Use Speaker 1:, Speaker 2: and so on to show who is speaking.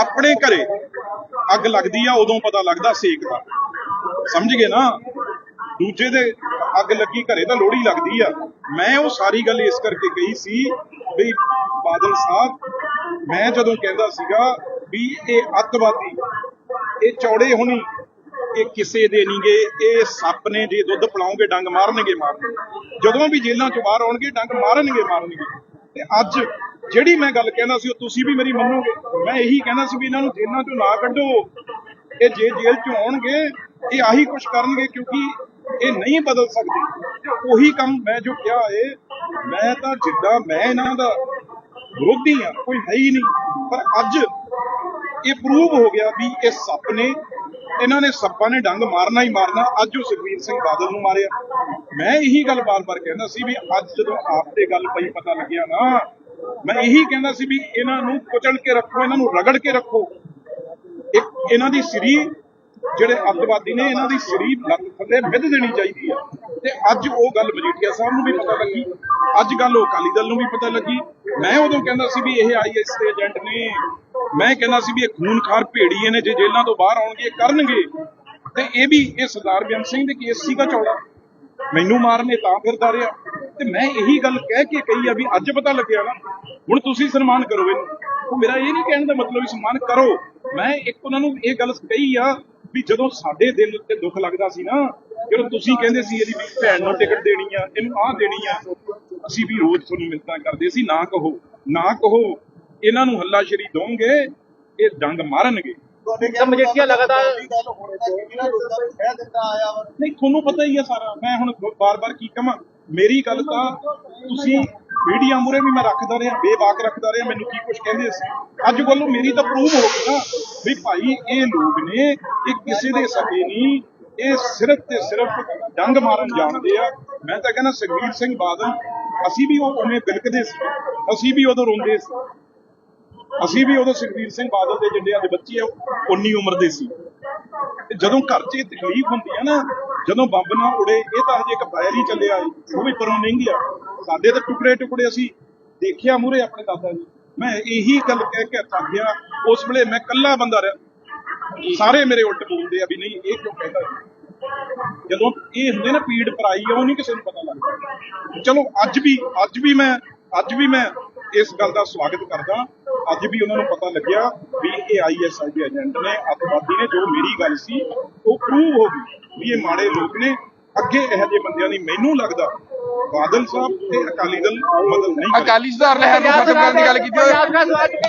Speaker 1: ਆਪਣੇ ਘਰੇ ਅੱਗ ਲੱਗਦੀ ਆ, ਉਦੋਂ ਪਤਾ ਲੱਗਦਾ ਸੇਕ ਦਾ। ਸਮਝ ਗਏ ਨਾ? ਦੂਜੇ ਦੇ ਅੱਗ ਲੱਗੀ, ਘਰੇ ਤਾਂ ਲੋੜੀ ਲੱਗਦੀ ਆ। ਮੈਂ ਉਹ ਸਾਰੀ ਗੱਲ ਇਸ ਕਰਕੇ ਕਹੀ ਸੀ ਵੀ ਬਾਦਲ ਸਾਹਿਬ, ਮੈਂ ਜਦੋਂ ਕਹਿੰਦਾ ਸੀਗਾ ਵੀ ਇਹ ਅੱਤਵਾਦੀ, ਇਹ ਚੌੜੇ ਹੋਣੀ, ਇਹ ਕਿਸੇ ਦੇ ਨਹੀਂਗੇ ਇਹ ਸੱਪ ਨੇ ਜੇ ਦੁੱਧ ਪਿਲਾਉਂਗੇ, ਡੰਗ ਮਾਰਨਗੇ ਮਾਰਨਗੇ। ਜਦੋਂ ਵੀ ਜੇਲ੍ਹਾਂ ਚੋਂ ਬਾਹਰ ਆਉਣਗੇ, ਡੰਗ ਮਾਰਨਗੇ ਮਾਰਨਗੇ। ਤੇ ਅੱਜ ਜਿਹੜੀ ਮੈਂ ਗੱਲ ਕਹਿੰਦਾ ਸੀ, ਉਹ ਤੁਸੀਂ ਵੀ ਮੇਰੀ ਮੰਨੋਗੇ। ਮੈਂ ਇਹੀ ਕਹਿੰਦਾ ਸੀ ਵੀ ਇਹਨਾਂ ਨੂੰ ਜੇਲ੍ਹਾਂ ਚੋਂ ਨਾ ਕੱਢੋ। ਇਹ ਜੇ ਜੇਲ੍ਹ ਚੋਂ ਆਉਣਗੇ, ਇਹ ਆਹੀ ਕੁਝ ਕਰਨਗੇ ਕਿਉਂਕਿ ਇਹ ਨਹੀਂ ਬਦਲ ਸਕਦੇ। ਉਹੀ ਕੰਮ ਮੈਂ ਜੋ ਕਿਹਾ ਏ, ਮੈਂ ਤਾਂ ਜਿੱਦਾਂ ਮੈਂ ਇਹਨਾਂ ਦਾ ਵਿਰੋਧੀ ਆ ਕੋਈ ਹੈ ਹੀ ਨਹੀਂ। ਪਰ ਅੱਜ ਇਹ ਪ੍ਰੂਵ ਹੋ ਗਿਆ ਵੀ ਇਹ ਸੱਪ ਨੇ, ਇਹਨਾਂ ਨੇ ਸੱਪਾਂ ਨੇ ਡੰਗ ਮਾਰਨਾ ਹੀ ਮਾਰਨਾ। ਅੱਜ ਉਹ ਸੁਖਵੀਰ ਸਿੰਘ ਬਾਦਲ ਨੂੰ ਮਾਰਿਆ। ਮੈਂ ਇਹੀ ਗੱਲ ਬਾਰ-ਬਾਰ ਕਹਿੰਦਾ ਸੀ ਵੀ ਅੱਜ ਜਦੋਂ ਆਪ ਤੇ ਗੱਲ ਪਈ, ਪਤਾ ਲੱਗਿਆ ਨਾ ਮੈਂ ਇਹੀ ਕਹਿੰਦਾ ਸੀ ਵੀ ਇਹਨਾਂ ਨੂੰ ਕੁਚਲ ਕੇ ਰੱਖੋ, ਇਹਨਾਂ ਨੂੰ ਰਗੜ ਕੇ ਰੱਖੋ। ਇੱਕ ਇਹਨਾਂ ਦੀ ਸਰੀ, ਜਿਹੜੇ ਅੱਤਵਾਦੀ ਨੇ, ਇਹਨਾਂ ਦੀ ਸਰੀ ਲੱਤ ਥੱਲੇ ਮਿੱਧ ਦੇਣੀ ਚਾਹੀਦੀ ਆ ਤੇ ਅੱਜ ਉਹ ਗੱਲ ਮਜੀਠੀਆ ਸਾਹਿਬ ਨੂੰ ਵੀ ਪਤਾ ਲੱਗੀ, ਅੱਜ ਗੱਲ ਉਹ ਅਕਾਲੀ ਦਲ ਨੂੰ ਵੀ ਪਤਾ ਲੱਗੀ। ਮੈਂ ਉਦੋਂ ਕਹਿੰਦਾ ਸੀ ਵੀ ਇਹ ਆਈਐਸ ਦੇ ਏਜੰਟ ਨੇ, ਮੈਂ ਕਹਿੰਦਾ ਸੀ ਵੀ ਇਹ ਖੂਨਖਾਰ ਭੇੜੀਏ ਨੇ, ਜੇ ਜੇਲ੍ਹਾਂ ਤੋਂ ਬਾਹਰ ਆਉਣਗੇ ਕਰਨਗੇ। ਤੇ ਇਹ ਵੀ, ਇਹ ਸਰਦਾਰ ਬੇਅੰਤ ਸਿੰਘ ਦੇ ਕੇਸ ਸੀਗਾ ਚੌੜਾ। ਮੈਨੂੰ ਮਾਰਨੇ ਤਾਂ ਫਿਰਦਾ ਰਿਹਾ। ਤੇ ਮੈਂ ਇਹੀ ਗੱਲ ਕਹਿ ਕੇ ਕਹੀ ਆ ਵੀ ਅੱਜ ਪਤਾ ਲੱਗਿਆ ਨਾ ਹੁਣ ਤੁਸੀਂ ਸਨਮਾਨ ਕਰੋ ਇਹਨੂੰ। ਉਹ ਮੇਰਾ ਇਹ ਨਹੀਂ ਕਹਿਣ ਦਾ ਮਤਲਬ ਵੀ ਸਨਮਾਨ ਕਰੋ। ਮੈਂ ਇੱਕ ਉਹਨਾਂ ਨੂੰ ਇਹ ਗੱਲ ਕਹੀ ਆ ਵੀ ਜਦੋਂ ਸਾਡੇ ਦਿਲ ਤੇ ਦੁੱਖ ਲੱਗਦਾ ਸੀ ਨਾ ਜਦੋਂ ਤੁਸੀਂ ਕਹਿੰਦੇ ਸੀ ਇਹਦੀ ਵੀ ਭੈਣ ਨੂੰ ਟਿਕਟ ਦੇਣੀ ਆ ਇਹਨੂੰ ਆਹ ਦੇਣੀ ਆ। ਅਸੀਂ ਵੀ ਰੋਜ਼ ਤੁਹਾਨੂੰ ਮਿੰਤਾਂ ਕਰਦੇ ਸੀ ਨਾ ਕਹੋ ਨਾ ਕਹੋ ਇਹਨਾਂ ਨੂੰ ਹੱਲਾਸ਼ੇਰੀ ਦੋਗੇ ਇਹ ਡੰਗ ਮਾਰਨਗੇ।
Speaker 2: ਮਜੀਠੀਆ ਲਗਾਤਾਰ
Speaker 1: ਨਹੀਂ ਤੁਹਾਨੂੰ ਪਤਾ ਹੀ ਆ ਸਾਰਾ। ਮੈਂ ਹੁਣ ਬਾਰ-ਬਾਰ ਕੀ ਕਹਾਂ ਮੇਰੀ ਗੱਲ ਤਾਂ ਤੁਸੀਂ ਮੀਡੀਆ ਮੂਰੇ ਵੀ ਮੈਂ ਰੱਖਦਾ ਰਿਹਾ ਬੇਬਾਕ ਰੱਖਦਾ ਰਿਹਾ, ਮੈਨੂੰ ਕੀ ਕੁਝ ਕਹਿੰਦੇ ਸੀ। ਅੱਜ ਵੱਲੋਂ ਮੇਰੀ ਤਾਂ ਪ੍ਰੂਵ ਹੋ ਗਈ ਨਾ ਵੀ ਭਾਈ ਇਹ ਲੋਕ ਨੇ, ਇਹ ਕਿਸੇ ਦੇ ਸਕੇ ਨਹੀਂ, ਇਹ ਸਿਰਫ ਤੇ ਸਿਰਫ ਡੰਗ ਮਾਰਨ ਜਾਣਦੇ ਆ। ਮੈਂ ਤਾਂ ਕਹਿੰਦਾ ਸੁਖਬੀਰ ਸਿੰਘ ਬਾਦਲ, ਅਸੀਂ ਵੀ ਉਹ ਉਵੇਂ ਬਿਲਕਦੇ ਸੀ, ਅਸੀਂ ਵੀ ਉਦੋਂ ਰੋਂਦੇ ਸੀ। ਅਸੀਂ ਵੀ ਉਦੋਂ ਸੁਖਬੀਰ ਸਿੰਘ ਬਾਦਲ ਦੇ ਜਿੰਨੇ ਅੱਜ ਬੱਚੇ ਆ ਉਨੀ ਉਮਰ ਦੇ ਸੀ। ਤੇ ਜਦੋਂ ਘਰ 'ਚ ਇਹ ਤਕਲੀਫ ਹੁੰਦੀ ਆ ਨਾ ਜਦੋਂ ਬੰਬ ਨਾ ਉੜੇ, ਇਹ ਤਾਂ ਹਜੇ ਇੱਕ ਫਾਇਰ ਹੀ ਚੱਲਿਆ ਉਹ ਵੀ ਪਰੋਂ ਨਹੀਂ ਗਿਆ। ਸਾਡੇ ਤਾਂ ਟੁਕੜੇ ਟੁਕੜੇ ਅਸੀਂ ਦੇਖਿਆ ਮੂਰੇ ਆਪਣੇ ਦਾਦਾ ਜੀ। ਮੈਂ ਇਹੀ ਗੱਲ ਕਹਿ ਕੇ ਥੱਕ ਗਿਆ। ਉਸ ਵੇਲੇ ਮੈਂ ਇਕੱਲਾ ਬੰਦਾ ਰਿਹਾ। ਸਾਰੇ ਮੇਰੇ ਉਲਟ ਬੋਲਦੇ ਆ ਵੀ ਨਹੀਂ, ਇਹ ਕਿਉਂ ਕਹਿੰਦਾ ਜਦੋਂ ਇਹ ਹੁੰਦੇ ਨਾ ਪੀੜ ਪਰਾਈ ਆ ਉਹ ਨਹੀਂ ਕਿਸੇ ਨੂੰ ਪਤਾ ਲੱਗਦਾ। ਚਲੋ, ਅੱਜ ਵੀ ਅੱਜ ਵੀ ਮੈਂ, ਅੱਜ ਵੀ ਮੈਂ ਇਸ ਗੱਲ ਦਾ ਸਵਾਗਤ ਕਰਦਾ ਅੱਜ ਵੀ ਉਹਨਾਂ ਨੂੰ ਪਤਾ ਲੱਗਿਆ ਵੀ ਇਹ ਆਈਐਸਆਈ ਦੇ ਏਜੰਟ ਨੇ ਅੱਤਵਾਦੀ ਨੇ ਜੋ ਮੇਰੀ ਗੱਲ ਸੀ ਉਹ ਪ੍ਰੂਵ ਹੋ ਗਈ ਵੀ ਇਹ ਮਾੜੇ ਲੋਕ ਨੇ। ਅੱਗੇ ਇਹੋ ਜਿਹੇ ਬੰਦਿਆਂ ਦੀ ਮੈਨੂੰ ਲੱਗਦਾ ਬਾਦਲ ਸਾਹਿਬ ਤੇ ਅਕਾਲੀ ਦਲ ਮਦਦ ਨਹੀਂ
Speaker 3: ਅਕਾਲੀ ਸੁਧਾਰ ਲਹਿਰ ਨੂੰ ਖਤਮ ਕਰਨ ਦੀ ਗੱਲ ਕੀਤੀ